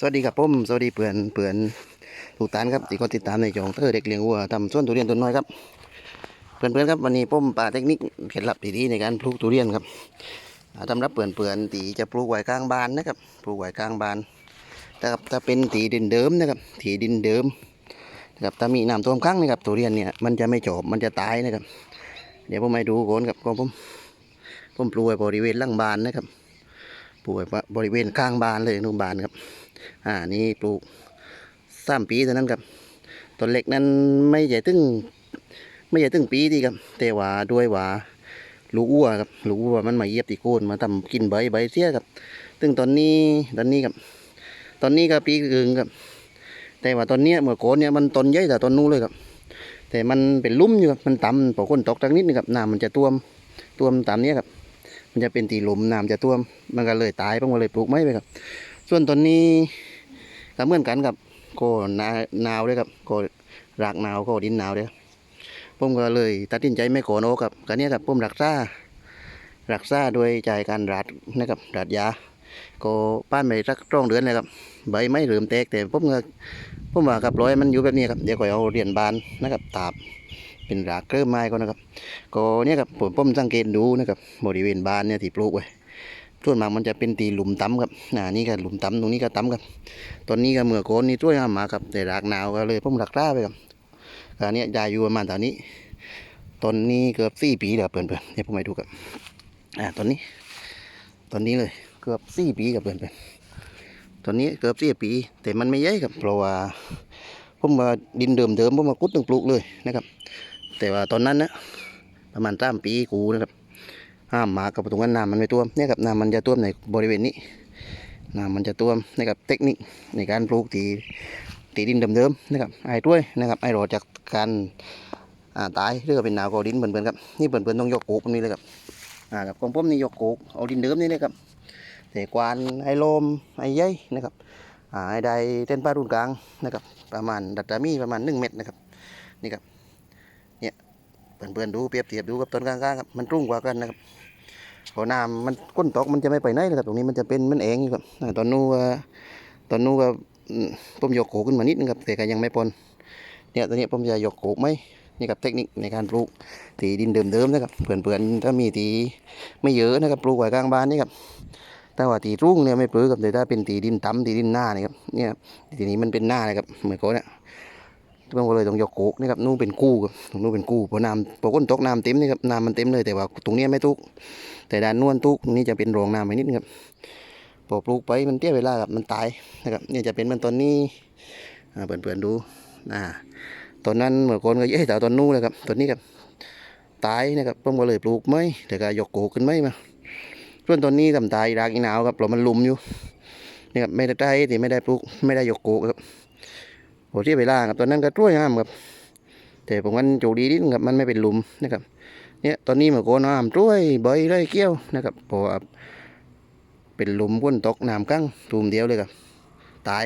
สวัสดีครับผมสวัสดีเปื่อนเปื่อนทุกท่านครับที่ก็ติดตามในจองเตอร์เด็กเลี้ยงวัวทำสวนทุเรียนต้นน้อยครับ เพื่อนๆครับวันนี้ผมป่าเทคนิคเคล็ดลับดีๆในการปลูกทุเรียนครับอ่าสำหรับเปื่อนเปื่อนตีจะปลูกไว้กลางบานนะครับปลูกไว้กลางบานแต่ครับถ้าเป็นตีดินเดิมนะครับตีดินเดิมนะครับถ้ามีน้ำท่วมขังนะครับทุเรียนเนี่ยมันจะไม่จบมันจะตายนะครับ เดี๋ยวผมให้ดูก่อนครับก็ผมผมปลูกไว้บริเวณล่างบานนะครับ ปลูกไว้บริเวณข้างบานเลยนู่นบานครับ อ่านี่ปลูกสามปีเท่านั้นครับต้นเล็กนั้นไม่ใหญ่ตึงไม่ใหญ่ตึงปีดีครับ แต่ว่าด้วยว่าลูกอ้วครับลูกอ้วมันมาเยียบตีโคนมาทำกินใบใบเสียครับซึ่งตอนนี้ตอนนี้ครับ ตอนนี้ก็ปีกึ่งครับ แต่ว่าตอนเนี้ยเมื่อโกอนเนี่ยมันต้นใหญ่แต่ต้นนู้นเลยครับ แต่มันเป็นลุ่มอยู่ครับมันต่ำพอคนตกทางนิดนึงครับน้ำมันจะท่วมท่วมตามเนี้ยครับ มันจะเป็นตีหลุมน้ำจะท่วม มันก็เลยตายผมก็เลยปลูกไม้ไปครับ ส่วนตอนนี้ก็เหมือนกันครับก็หนาหนาวเลยครับก็รากหนาวก็ดินหนาวเลยบผมก็เลยตัดสินใจไม่โกนโอครับกันนี้ยครับผมรักษารักษาโดยจ่ายการรัดนะครับรัดยาก็ป้านไปสักร่องเดือนเลยครับใบไม่เริ่มแตกแต่ผมก็ผมว่ากับร้อยมันอยู่แบบนี้ครับเดี๋ยวก็เอาเหรียญบานนะครับตาบ เป็นรากเกลือไม้ก็นะครับ ก็เนี่ยครับผมผมสังเกตดูนะครับบริเวณบ้านเนี่ยที่ปลูกไว้ส่วนมากมันจะเป็นตีหลุมต่ำครับอ่านี่ก็หลุมต่ำตรงนี้ก็ต่ำครับ ตอนนี้ก็เมื่อโกนนี่ช่วยงามมากครับแต่รากหนาวก็เลยผมรักษาไปครับอันนี้ยายอยู่ประมาณตอนนี้ตอนนี้เกือบสี่ปีแล้วเพื่อนเพื่อนๆเดี๋ยวผมไปดูครับอ่าตอนนี้ ตอนนี้เลยเกือบสี่ปีกับเพื่อนเพื่อนๆตอนนี้เกือบสี่ปี แต่มันไม่ใหญ่ครับเพราะว่าผมว่าดินเดิมเดิมผมมากุดตึงปลูกเลยนะครับ แต่ว่าตอนนั้นนะประมาณสามปีกูนะครับห้ามหมากับตรงนั้นน้ำมันไม่ท่วมเนี่ยครับน้ำมันจะท่วมในบริเวณนี้น้ำมันจะท่วมนะครับเทคนิคในการปลูกตีตีดินเดิมๆนะครับไอ้ด้วยนะครับไอ้รอจากการอ่าตายหรือว่าเป็นหนาวกอดินเปิ่นๆครับนี่เปิ่นๆต้องยกโกกตรงนี้เลยครับอ่าครับของผมนี่ยกโกกเอาดินเดิมนี่เลยครับแต่กวานไอ้ลมไอ้ใยนะครับอ่าไอ้ใดเต้นป้ารุ่นกลางนะครับประมาณดัตตามีประมาณหนึ่งเม็ดนะครับนี่ครับ เปิ่นๆดูเปรียบเทียบดูกับต้นกลางๆครับมันรุ่งกว่ากันนะครับพอน้ำมันก้นตกมันจะไม่ไปไหนนะครับ ตรงนี้มันจะเป็นมันเองครับตอนนู้ว่าตอนนู้ก็อืมผมยกโขกขึ้นมานิดนึงครับแต่ก็ยังไม่ปนเนี่ยตอนนี้ผมจะยกโขกไหมนี่ครับเทคนิคในการปลูกตีดินเดิมๆนะครับเพื่อนๆถ้ามีตีไม่เยอะนะครับปลูกไว้กลางบ้านนี่ครับแต่ว่าตีรุ่งเนี่ยไม่ปลูกครับแต่ถ้าเป็นตีดินต่ำตีดินหน้านี่ครับเนี่ยทีนี้มันเป็นหน้านะครับเหมือนโกเนี่ย ผมก็เลยต้องยกโขกนี่ครับนู่นเป็นกู้ครับตรงนู้นเป็นกู้เพราะน้ำพอก้นตกน้ำเต็มนี่ครับน้ำมันเต็มเลยแต่ว่าตรงนี้ไม่ทุก แต่ด้านนวลตุกนี่จะเป็นโรงน้ำไปนิดนึงครับปลูกไปมันเตี้ยเวลาครับมันตายนะครับเนี่ยจะเป็นมันต้นนี้อ่าเปิดๆดูอ่าต้นนั้นเมื่อก่อนก็เย้แต่ต้นนู้นเลยครับต้นนี้ครับตายนะครับผมก็เลยปลูกไม่แต่ก็ยกโกขึ้นไม่มาส่วนต้นนี้ทำตายรากอีหนาวครับเพราะมันลุมอยู่นี่ครับไม่ได้ได้ที่ไม่ได้ปลูกไม่ได้ยกโกครับ โหที่ไปล่าครับตอนนั้นก็ช่วยงามครับแต่ผมมันโจดีนิดนึงครับมันไม่เป็นหลุมนะครับ เนี่ยตอนนี้มันก็น้ำช่วยใบไรเกี้ยวนะครับเพราะเป็นหลุมก้นตกน้ำกั้งตูมเดียวเลยครับ ตาย